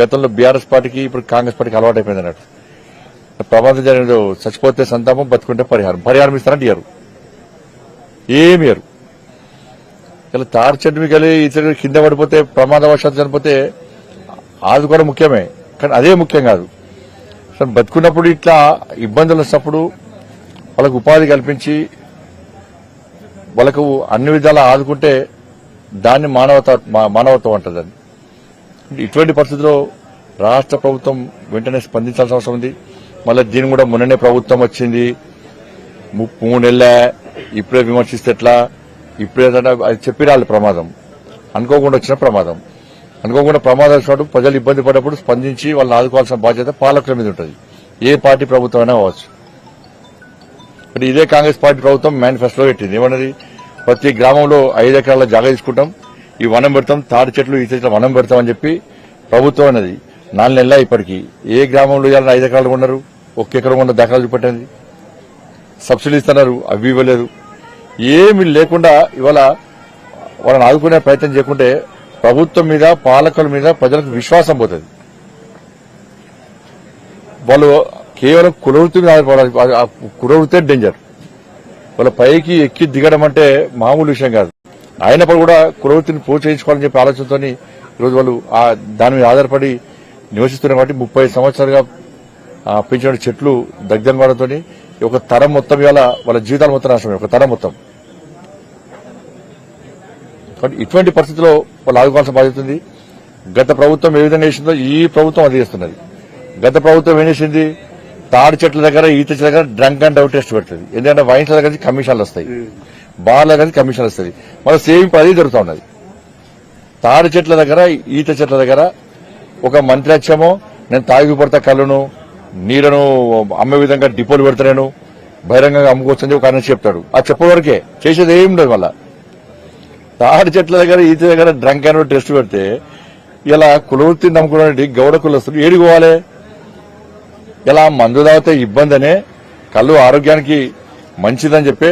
గతంలో బీఆర్ఎస్ పార్టీకి ఇప్పుడు కాంగ్రెస్ పార్టీకి అలవాటు అయిపోయింది అన్నట్టు. ప్రమాదం జరిగిన చచ్చిపోతే సంతాపం బతుకుంటే పరిహారం. పరిహారం ఇస్తారంటే ఇయ్యరు. ఏమి ఇయ్యరు. ఇలా తారు చెట్టు కలిగి ఇతరులు కింద పడిపోతే ప్రమాదవశాత్తు చనిపోతే ఆదుకోవడం ముఖ్యమే. కానీ అదే ముఖ్యం కాదు. అసలు బతుకున్నప్పుడు ఇట్లా ఇబ్బందులు వచ్చినప్పుడు వాళ్ళకు ఉపాధి కల్పించి వాళ్ళకు అన్ని విధాలా ఆదుకుంటే దాన్ని మానవత మానవత్వం అంటదని ఇటువంటి పరిస్థితుల్లో రాష్ట్ర ప్రభుత్వం వెంటనే స్పందించాల్సిన అవసరం ఉంది. మళ్ళీ దీని కూడా మొన్ననే ప్రభుత్వం వచ్చింది. మూడు నెలల ఇప్పుడే విమర్శిస్తే ఎట్లా? ఇప్పుడే అది అది చెప్పిరాలి ప్రమాదం. అనుకోకుండా వచ్చిన ప్రమాదం. అనుకోకుండా ప్రమాదం వచ్చినప్పుడు ప్రజలు ఇబ్బంది పడినప్పుడు స్పందించి వాళ్ళని ఆదుకోవాల్సిన బాధ్యత పాలకుల మీద ఉంటుంది. ఏ పార్టీ ప్రభుత్వం అయినా అవ్వచ్చు ఇప్పుడు ఇదే కాంగ్రెస్ పార్టీ ప్రభుత్వం మేనిఫెస్టోలో పెట్టింది. ఏమన్నది? ప్రతి గ్రామంలో ఐదు ఎకరాల జాగా తీసుకుంటాం. ఈ వనం పెడతాం తాడి చెట్లు ఈ చెట్లు వనం పెడతామని చెప్పి ప్రభుత్వం అనేది నాలుగు నెలల ఇప్పటికి. ఏ గ్రామంలో ఇవ్వాలని ఐదు ఎకరాలు ఉన్నారు ఒక్క ఎకరం ఉన్న దాఖలాలు చూపెట్టండి. సబ్సిడీ ఇస్తున్నారు అవి ఇవ్వలేదు. ఏమి లేకుండా ఇవాళ వాళ్ళని ఆదుకునే ప్రయత్నం చేయకుంటే ప్రభుత్వం మీద పాలకుల మీద ప్రజలకు విశ్వాసం పోతుంది. వాళ్ళు కేవలం కులవృత్తి మీద ఆధారపడాలి. ఆ- కులవృత్తే డేంజర్ వాళ్ళ పైకి ఎక్కి దిగడం అంటే మామూలు విషయం కాదు. అయినప్పుడు కూడా కులవృత్తిని ప్రోత్సహించుకోవాలని చెప్పి ఆలోచనతో ఈరోజు వాళ్ళు ఆ దాని మీద ఆధారపడి నివసిస్తున్నారు కాబట్టి ముప్పై సంవత్సరాలుగా పెంచిన చెట్లు దగ్ధం కావడంతో ఒక తరం మొత్తం ఇవాళ వాళ్ళ జీవితాలు మొత్తం నాశనం ఒక తరం మొత్తం. కాబట్టి ఇటువంటి పరిస్థితుల్లో వాళ్ళు ఆదుకోవాల్సిన బాధ్యత ఉంది. గత ప్రభుత్వం ఏ విధంగా చేసిందో ఈ ప్రభుత్వం అది చేస్తున్నది. గత ప్రభుత్వం ఏం చేసింది? తాడి చెట్ల దగ్గర ఈత చెట్ల దగ్గర డ్రంక్ అండ్ డౌట్ టెస్ట్ పెడుతుంది ఎందుకంటే వైన్స్ దగ్గర నుంచి కమిషన్లు వస్తాయి. బార్ల కానీ కమిషన్ వస్తుంది. వస్తాయి మన సేమ్ పది జరుగుతూ ఉన్నది. తాడి చెట్ల దగ్గర ఈత చెట్ల దగ్గర ఒక మంత్రి వచ్చామో. నేను తాగి పడతా కళ్ళను నీళ్ళను అమ్మే విధంగా డిపోలు పెడతాను బహిరంగంగా అమ్ముకోవచ్చని ఒక ఆయన చెప్తాడు. ఆ చెప్పే వరకే చేసేది ఏమి ఉండదు మళ్ళా. తాడి చెట్ల దగ్గర ఈత దగ్గర డ్రంక్ అండ్ టెస్ట్ పెడితే ఇలా కులవృత్తి నమ్ముకున్నటువంటి గౌడ కులస్తులు ఏడుకోవాలి ఇలా మందు తాగితే ఇబ్బంది అనే కళ్ళు ఆరోగ్యానికి మంచిదని చెప్పి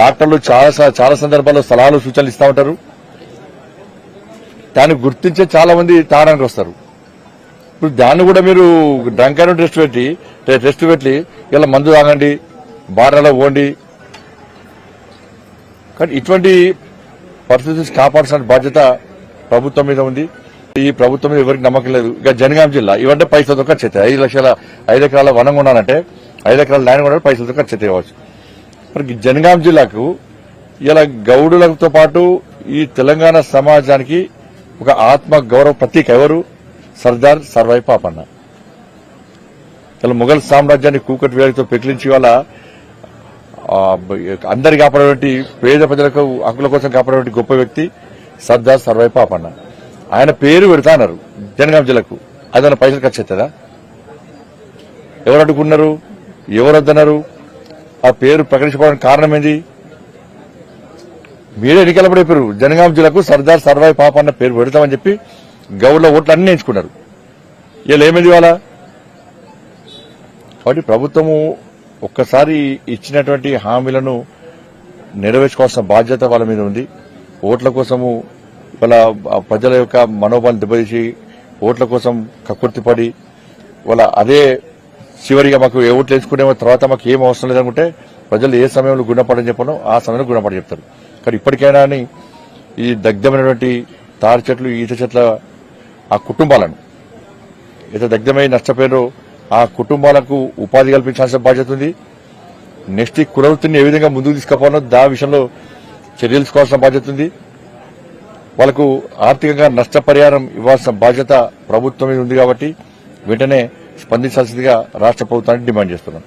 డాక్టర్లు చాలా చాలా సందర్భాల్లో సలహాలు సూచనలు ఇస్తా ఉంటారు. దాన్ని గుర్తించే చాలా మంది తాగడానికి వస్తారు. ఇప్పుడు దాన్ని కూడా మీరు డ్రంక్ అండ్ టెస్ట్ పెట్టి టెస్ట్ పెట్టి ఇలా మందు తాగండి బార్లలో పోండి. కానీ ఇటువంటి పరిస్థితి కాపాడాల్సిన బాధ్యత ప్రభుత్వం మీద ఉంది. ఈ ప్రభుత్వం మీద ఎవరికి నమ్మకం లేదు. ఇక జనగాం జిల్లా ఇవంటే పైసలతో ఖర్చు అవుతాయి. ఐదు లక్షల ఐదు ఎకరాల వనం కొనాలంటే ఐదు ఎకరాల ల్యాండ్ కొనాలంటే పైసలతో ఖర్చు అవుతాయి కావచ్చు. జనగాం జిల్లాకు ఇలా గౌడులతో పాటు ఈ తెలంగాణ సమాజానికి ఒక ఆత్మ గౌరవ ప్రతీక ఎవరు? సర్దార్ సర్వాయి పాపన్న. ఇలా మొఘల్ సామ్రాజ్యాన్ని కూకటి వేడితో పెకిలించి వాళ్ళ అందరి కాపాడేటువంటి పేద ప్రజలకు హక్కుల కోసం కాపాడేటువంటి గొప్ప వ్యక్తి సర్దార్ సర్వాయి పాపన్న. ఆయన పేరు పెడతానన్నారు జనగాం జిల్లాకు. అదన పైసలు ఖర్చు అవుతుందా? ఎవరు అడ్డుకున్నారు? ఎవరు వద్దన్నారు? ఆ పేరు ప్రకటించుకోవడానికి కారణం ఏంది మీరే ఎన్నికల పేరు. జనగాం జిల్లాకు సర్దార్ సర్వాయి పాప అన్న పేరు పెడతామని చెప్పి గౌడ్ల ఓట్లు అన్ని ఎంచుకున్నారు. వీళ్ళు ఏమైంది వాళ్ళ కాబట్టి ప్రభుత్వము ఒక్కసారి ఇచ్చినటువంటి హామీలను నెరవేర్చుకోవాల్సిన బాధ్యత వాళ్ళ మీద ఉంది. ఓట్ల కోసము వాళ్ళ ప్రజల యొక్క మనోభావం దెబ్బతీసి ఓట్ల కోసం కక్కుర్తిపడి వాళ్ళ అదే చివరిగా మాకు ఏ ఓట్లు వేసుకునే తర్వాత మాకు ఏం అవసరం లేదనుకుంటే ప్రజలు ఏ సమయంలో గుణపడని చెప్పనో ఆ సమయంలో గుణపడని చెప్తారు. కానీ ఇప్పటికైనా అని ఈ దగ్ధమైనటువంటి తాడి చెట్లు ఈత చెట్ల ఆ కుటుంబాలను అయితే దగ్ధమై నష్టపోయారో ఆ కుటుంబాలకు ఉపాధి కల్పించాల్సిన బాధ్యత ఉంది. నెక్స్ట్ ఈ కులవృత్తిని ఏ విధంగా ముందుకు తీసుకుపోవాలో దా విషయంలో చర్యలు తీసుకోవాల్సిన బాధ్యత ఉంది. వాళ్ళకు ఆర్థికంగా నష్టపరిహారం ఇవ్వాల్సిన బాధ్యత ప్రభుత్వం మీద ఉంది కాబట్టి వెంటనే స్పందించాల్సిందిగా రాష్ట్ర ప్రభుత్వాన్ని డిమాండ్ చేస్తున్నాం.